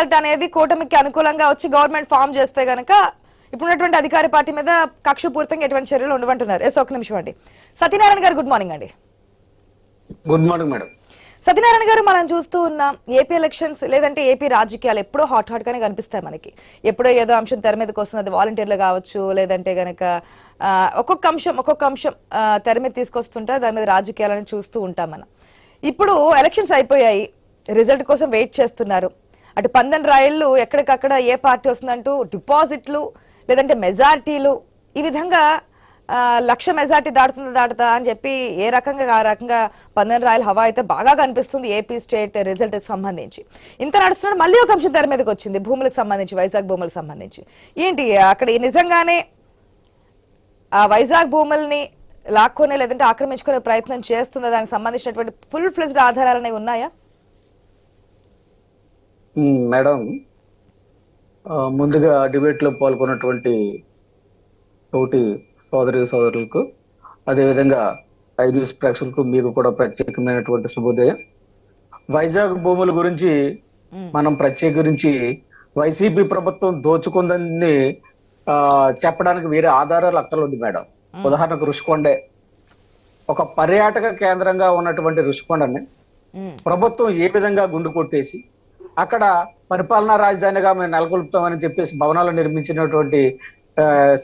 Result అనేది కూటమికి అనుకూలంగా వచ్చి గవర్నమెంట్ ఫామ్ చేస్తే గనక ఇప్పుడున్నటువంటి అధికార పార్టీ మీద కక్షపూరితంగా ఎటువంటి చర్యలు ఉండవంటున్నారు. ఎస్ ఒక నిమిషం అండి. సత్యనారాయణ గారు గుడ్ మార్నింగ్ అండి. Good morning madam. సత్యనారాయణ గారు మనం చూస్తూ ఉన్నాం ఏపీ ఎలక్షన్స్ లేదంటే ఏపీ రాజకీయాలు ఎప్పుడో హాట్ హాట్ గానే కనిపిస్తాయి మనకి. ఎప్పుడో ఏదో అంశం తెర మీదకి వస్తున్నది వాలంటీర్లు కావచ్చు లేదంటే గనక ఒక్కొక్క అంశం ఒక్కొక్క అంశం తెర మీద తీసుకొస్తుంటే దాని మీద రాజకీయాలను చూస్తూ ఉంటాం మనం. ఇప్పుడు ఎలక్షన్స్ అయిపోయాయి. రిజల్ట్ కోసం వెయిట్ చేస్తున్నారు. అటు పందెం రాయిళ్ళు ఎక్కడికక్కడ ఏ పార్టీ వస్తుందంటూ డిపాజిట్లు లేదంటే మెజార్టీలు ఈ విధంగా లక్ష మెజార్టీ దాడుతుందా దాటుతా అని చెప్పి ఏ రకంగా ఆ రకంగా పందెం రాయల హవా అయితే బాగా కనిపిస్తుంది ఏపీ స్టేట్ రిజల్ట్కి సంబంధించి. ఇంత నడుస్తున్నాడు మళ్ళీ ఒక అంశం ధర మీదకి వచ్చింది భూములకు సంబంధించి వైజాగ్ భూములకు సంబంధించి. ఏంటి అక్కడ నిజంగానే ఆ వైజాగ్ భూముల్ని లాక్కొనే లేదంటే ఆక్రమించుకునే ప్రయత్నం చేస్తుందా? దానికి సంబంధించినటువంటి ఫుల్ ఫ్లెజ్డ్ ఆధారాలు అనేవి ఉన్నాయా? మేడం ముందుగా డిబేట్లో పాల్గొన్నటువంటి తోటి సోదరి సోదరులకు అదేవిధంగా ఐ న్యూస్ ప్రేక్షకులకు మీకు కూడా ప్రత్యేకమైనటువంటి శుభోదయం. వైజాగ్ భూముల గురించి మనం ప్రత్యేకించి వైసీపీ ప్రభుత్వం దోచుకుందని ఆ, చెప్పడానికి వేరే ఆధారాలు అక్కర్లేదు మేడం. ఉదాహరణకు రుషికొండే. ఒక పర్యాటక కేంద్రంగా ఉన్నటువంటి రుషికొండని ప్రభుత్వం ఏ విధంగా గుండు కొట్టేసి అక్కడ పరిపాలనా రాజధానిగా మేము నెలకొల్పుతామని చెప్పేసి భవనాలు నిర్మించినటువంటి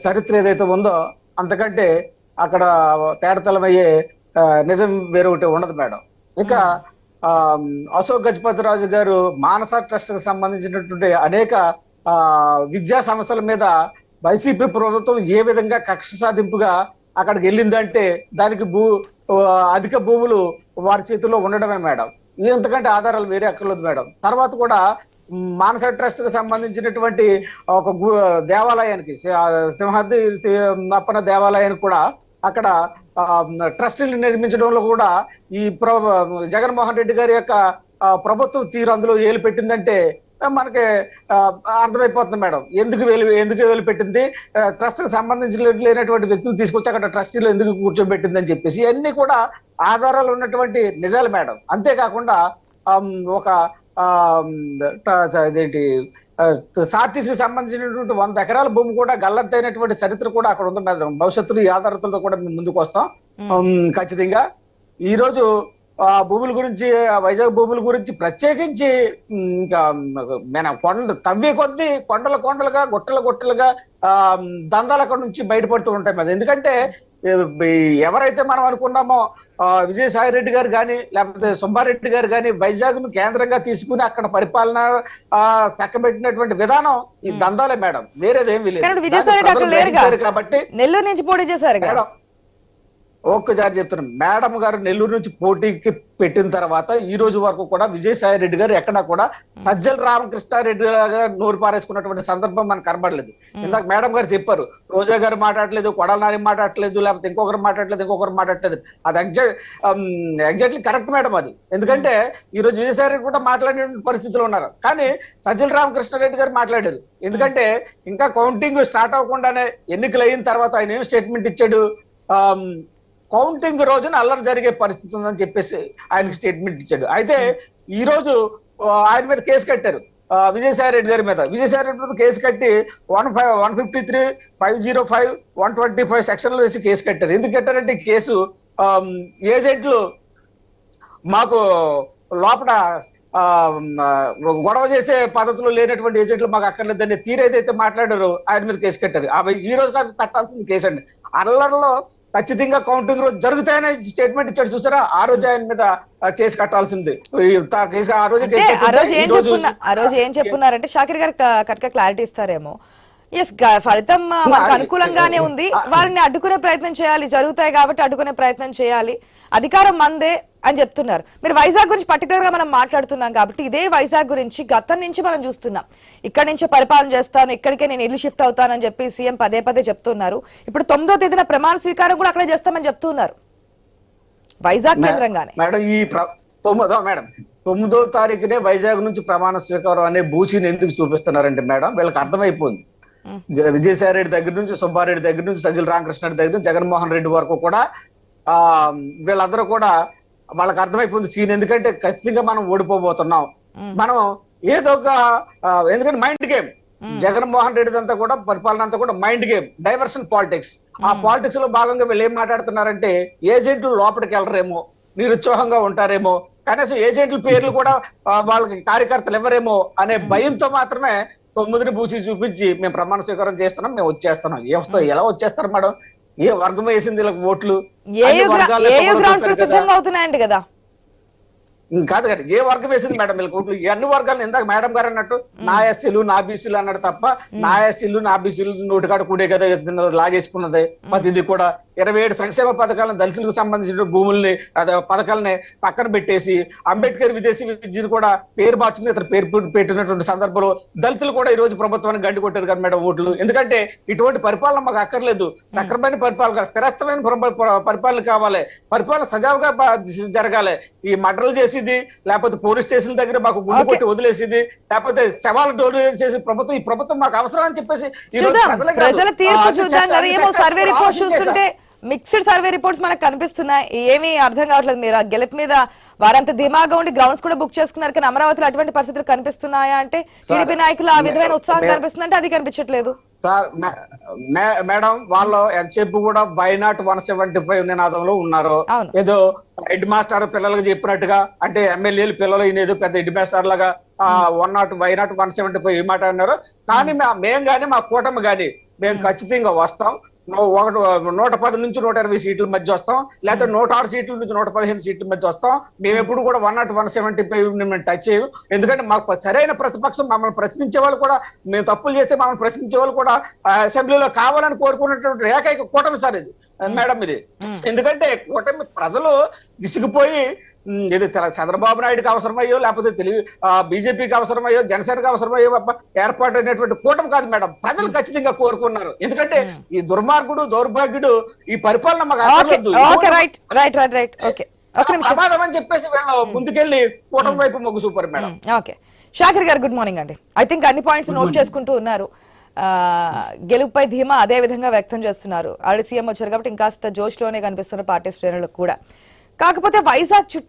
చరిత్ర ఏదైతే ఉందో అంతకంటే అక్కడ తేడతలమయ్యే నిజం వేరే ఒకటి ఉండదు మేడం. ఇక ఆ, అశోక్ గజపతి రాజు గారు మానస ట్రస్ట్కి సంబంధించినటువంటి అనేక ఆ, విద్యా సంస్థల మీద వైసీపీ ప్రభుత్వం ఏ విధంగా కక్ష సాధింపుగా అక్కడికి వెళ్ళిందంటే దానికి భూ అధిక భూములు వారి చేతిలో ఉండడమే మేడం. ఇంతకంటే ఆధారాలు వేరే అక్కర్లేదు మేడం. తర్వాత కూడా మానస ట్రస్ట్కు సంబంధించినటువంటి ఒక గు- దేవాలయానికి సింహాద్రి సి- దేవాలయానికి కూడా అక్కడ ట్రస్టులు నిర్మించడంలో కూడా ఈ ప్ర జగన్మోహన్ రెడ్డి గారి యొక్క ప్రభుత్వం తీరు అందులో ఏలు పెట్టిందంటే మనకి అర్థమైపోతుంది మేడం. ఎందుకు వేలు ఎందుకు వేలు పెట్టింది? ట్రస్ట్కి సంబంధించిన లేనటువంటి వ్యక్తులు తీసుకొచ్చి అక్కడ ట్రస్టీలో ఎందుకు కూర్చోబెట్టింది అని చెప్పేసి ఇవన్నీ కూడా ఆధారాలు ఉన్నటువంటి నిజాలు మేడం. అంతేకాకుండా ఒక ఇదేంటి సార్టీస్కి సంబంధించినటువంటి వంద ఎకరాల భూమి కూడా గల్లంతైనటువంటి చరిత్ర కూడా అక్కడ ఉంది మేడం. భవిష్యత్తులో ఈ ఆధారాలతో కూడా మేము ముందుకు వస్తాం. ఖచ్చితంగా. ఈ రోజు భూముల గురించి ఆ వైజాగ్ భూముల గురించి ప్రత్యేకించి ఇంకా మన కొండ తవ్వే కొద్దీ కొండల కొండలుగా గుట్టల గుట్టలుగా ఆ దందాలు అక్కడ నుంచి బయటపడుతూ ఉంటాయి మరి. ఎందుకంటే ఎవరైతే మనం అనుకున్నామో ఆ, విజయసాయి రెడ్డి గారు కానీ లేకపోతే సుబ్బారెడ్డి గారు కానీ వైజాగ్ను కేంద్రంగా తీసుకుని అక్కడ పరిపాలన ఆ చక్కబెట్టినటువంటి విధానం ఈ దందాలే మేడం. వేరేదేమీ లేదు. కాబట్టి నెల్లూరు నుంచి పోటీ చేశారు మేడం ఒక్కసారి చెప్తున్నాను. మేడం గారు నెల్లూరు నుంచి పోటీకి పెట్టిన తర్వాత ఈ రోజు వరకు కూడా విజయసాయి రెడ్డి గారు ఎక్కడా కూడా సజ్జల రామకృష్ణారెడ్డి గారు నోరు పారేసుకున్నటువంటి సందర్భం మనకు కనబడలేదు. ఇందాక మేడం గారు చెప్పారు రోజా గారు మాట్లాడలేదు కొడాల నాని మాట్లాడలేదు లేకపోతే ఇంకొకరు మాట్లాడలేదు ఇంకొకరు మాట్లాడలేదు. అది ఎగ్జాక్ట్ ఎగ్జాక్ట్లీ కరెక్ట్ మేడం అది. ఎందుకంటే ఈ రోజు విజయసాయి రెడ్డి కూడా మాట్లాడే పరిస్థితిలో ఉన్నారు. కానీ సజ్జల రామకృష్ణారెడ్డి గారు మాట్లాడారు. ఎందుకంటే ఇంకా కౌంటింగ్ స్టార్ట్ అవ్వకుండానే ఎన్నికలు అయిన తర్వాత ఆయన ఏం స్టేట్మెంట్ ఇచ్చాడు? కౌంటింగ్ రోజున అల్లరి జరిగే పరిస్థితి ఉందని చెప్పేసి ఆయనకి స్టేట్మెంట్ ఇచ్చాడు. అయితే ఈ రోజు ఆయన మీద కేసు కట్టారు. విజయసాయి రెడ్డి గారి మీద. విజయసాయి రెడ్డి మీద కేసు కట్టి one five one fifty three five zero five one twenty five సెక్షన్లు వేసి కేసు కట్టారు. ఎందుకు కట్టారంటే కేసు ఏజెంట్లు మాకు లోపల గొడవ చేసే పద్ధతిలో లేనటువంటి ఏజెంట్లు మాకు అక్కర్లేదని తీరు ఏదైతే మాట్లాడారో ఆయన మీద కేసు కట్టారు. అవి ఈ రోజు కాదు పెట్టాల్సింది కేసు అండి. అల్లర్లో ఖచ్చితంగా కౌంటింగ్ రోజు జరుగుతాయని స్టేట్మెంట్ ఇచ్చాడు చూసారా? ఆ రోజు ఆయన మీద కేసు కట్టాల్సింది. కేసు ఆ రోజు ఆ ఏం చెప్పున్నా ఆ రోజు ఏం చెప్పున్నారంటే షాకిర్ గారు కరెక్ట్ క్లారిటీ ఇస్తారేమో. ఎస్ ఫలితం మనకు అనుకూలంగానే ఉంది. వారిని అడ్డుకునే ప్రయత్నం చేయాలి జరుగుతాయి కాబట్టి అడ్డుకునే ప్రయత్నం చేయాలి. అధికారం మందే అని చెప్తున్నారు. మీరు వైజాగ్ గురించి పర్టికులర్గా మనం మాట్లాడుతున్నాం కాబట్టి ఇదే వైజాగ్ గురించి గతం నుంచి మనం చూస్తున్నాం. ఇక్కడి నుంచే పరిపాలన చేస్తాను ఇక్కడికే నేను ఇల్లు షిఫ్ట్ అవుతానని చెప్పి సీఎం పదే పదే చెప్తున్నారు. ఇప్పుడు తొమ్మిదో తేదీన ప్రమాణ స్వీకారం కూడా అక్కడే చేస్తామని చెప్తున్నారు. వైజాగ్ కేంద్రంగానే. మేడం ఈ తొమ్మిదో మేడం తొమ్మిదో తారీఖునే వైజాగ్ నుంచి ప్రమాణ స్వీకారం అనే బూచిని ఎందుకు చూపిస్తున్నారంటే మేడం? వీళ్ళకి అర్థమైపోయింది. విజయసాయి రెడ్డి దగ్గర నుంచి సుబ్బారెడ్డి దగ్గర నుంచి సజ్జల రామకృష్ణ రెడ్డి దగ్గర నుంచి జగన్మోహన్ రెడ్డి వరకు కూడా ఆ వీళ్ళందరూ కూడా వాళ్ళకి అర్థమైపోయింది సీన్ ఎందుకంటే ఖచ్చితంగా మనం ఓడిపోబోతున్నాం. మనం ఏదో ఒక ఎందుకంటే మైండ్ గేమ్ జగన్మోహన్ రెడ్డి అంతా కూడా పరిపాలన అంతా కూడా మైండ్ గేమ్ డైవర్షన్ పాలిటిక్స్ ఆ పాలిటిక్స్లో భాగంగా వీళ్ళు ఏం మాట్లాడుతున్నారంటే ఏజెంట్లు లోపలికి వెళ్ళరేమో నిరుత్సాహంగా ఉంటారేమో కనీసం ఏజెంట్ల పేర్లు కూడా వాళ్ళకి కార్యకర్తలు ఎవరేమో అనే భయంతో మాత్రమే తొమ్మిదిని పూసి చూపించి మేము ప్రమాణ స్వీకారం చేస్తున్నాం మేము వచ్చేస్తున్నాం. ఎలా వచ్చేస్తారు మేడం? ఏ వర్గం వేసింది వీళ్ళకి ఓట్లు. సిద్ధంగా అవుతున్నాయండి కదా. కాదు కదా. ఏ వర్గం వేసింది మేడం వీళ్ళకి ఓట్లు? అన్ని వర్గాలు ఇందాక మేడం గారు అన్నట్టు నా ఎస్సీలు నా బీసీలు అన్నాడు తప్ప నా ఎస్సీలు నా బీసీలు నోటికాడ కూడే కదా లాగేసుకున్నది. మరి ఇది కూడా ఇరవై ఏడు సంక్షేమ పథకాలను దళితులకు సంబంధించిన భూముల్ని పథకాలని పక్కన పెట్టేసి అంబేద్కర్ విదేశీ విద్యను కూడా పేరు మార్చుకుని ఇతను పేరు పెట్టి- పెట్టినటువంటి సందర్భంలో దళితులు కూడా ఈ రోజు ప్రభుత్వానికి గండి కొట్టారు కదా మేడం ఓట్లు. ఎందుకంటే ఇటువంటి పరిపాలన మాకు అక్కర్లేదు. సక్రమైన పరిపాలన స్థిరత్వమైన పరి- పరి- పరిపాలన కావాలి. పరిపాలన సజావుగా జరగాలి. ఈ మర్డర్లు చేసేది లేకపోతే పోలీస్ స్టేషన్ దగ్గర మాకు గుండు. కొట్టి వదిలేసేది లేకపోతే శవాలు డోర్ చేసి ప్రభుత్వం ఈ ప్రభుత్వం మాకు అవసరం అని చెప్పేసి ఈ రోజు చూద్దాం. ప్రజలే తీర్పు చూద్దాం కదా. ఏమో సర్వే రిపోర్ట్. చూస్తుంటే మిక్స్డ్ సర్వే రిపోర్ట్స్ మనకు కనిపిస్తున్నాయి. ఏమీ అర్థం కావట్లేదు మీరు? ఆ గెలుపు మీద వారంత ధీమాగా ఉండి గ్రౌండ్స్ కూడా బుక్ చేసుకున్నారు కానీ అమరావతిలో అటువంటి పరిస్థితులు కనిపిస్తున్నాయా అంటే టీడీపీ నాయకులు ఆ విధమైన ఉత్సాహం కనిపిస్తుందంటే అది కనిపించట్లేదు. సార్ మేడం వాళ్ళు ఎంతసేపు కూడా by not one seventy five నినాదంలో ఉన్నారు. ఏదో హెడ్ మాస్టర్ పిల్లలకు చెప్పినట్టుగా అంటే ఎమ్మెల్యేలు పిల్లలు ఏదో పెద్ద హెడ్ మాస్టర్ లాగా one not why not one seventy five ఈ మాట అన్నారు. కానీ మా- మేం గాని మా కూటమి గాని మేము ఖచ్చితంగా వస్తాం. ఒకటి నూట పది నుంచి నూట ఇరవై సీట్ల మధ్య వస్తాం. లేకపోతే నూట ఆరు సీట్ల నుంచి నూట పదిహేను సీట్ల మధ్య వస్తాం. మేము ఎప్పుడు కూడా one not one seventy five మేము టచ్ చేయం ఎందుకంటే మాకు సరైన ప్రతిపక్షం మమ్మల్ని ప్రశ్నించే వాళ్ళు కూడా మేము తప్పులు చేస్తే మమ్మల్ని ప్రశ్నించే వాళ్ళు కూడా అసెంబ్లీలో కావాలని కోరుకున్నటువంటి ఏకైక కూటమి సార్ ఇది మేడం ఇది. ఎందుకంటే కూటమి ప్రజలు విసిగిపోయి ఇది చంద్రబాబు నాయుడుకి అవసరమయ్యో లేకపోతే తెలుగు బీజేపీకి అవసరమయ్యో జనసేనకి అవసరమయ్యో తప్ప ఏర్పాటైనటువంటి కూటమి కాదు మేడం. ప్రజలు ఖచ్చితంగా కోరుకున్నారు. ఎందుకంటే ఈ దుర్మార్గుడు దౌర్భాగ్యుడు ఈ పరిపాలన మాకు right right right right okay ప్రమాదం అని చెప్పేసి వీళ్ళు ముందుకెళ్ళి కూటమి వైపు మొగ్గు చూపారు మేడం. ఓకే. షాకిర్ గారు గుడ్ మార్నింగ్ అండి. ఐ థింక్ అన్ని పాయింట్స్ నోట్ చేసుకుంటూ ఉన్నారు. గెలుపుపై ధీమా అదే విధంగా వ్యక్తం చేస్తున్నారు. ఆల్రెడీ సీఎం వచ్చారు కాబట్టి ఇంకాస్త జోష్లోనే కనిపిస్తున్న పార్టీ శ్రేణులకు కూడా. కాకపోతే వైజాగ్ చుట్టూ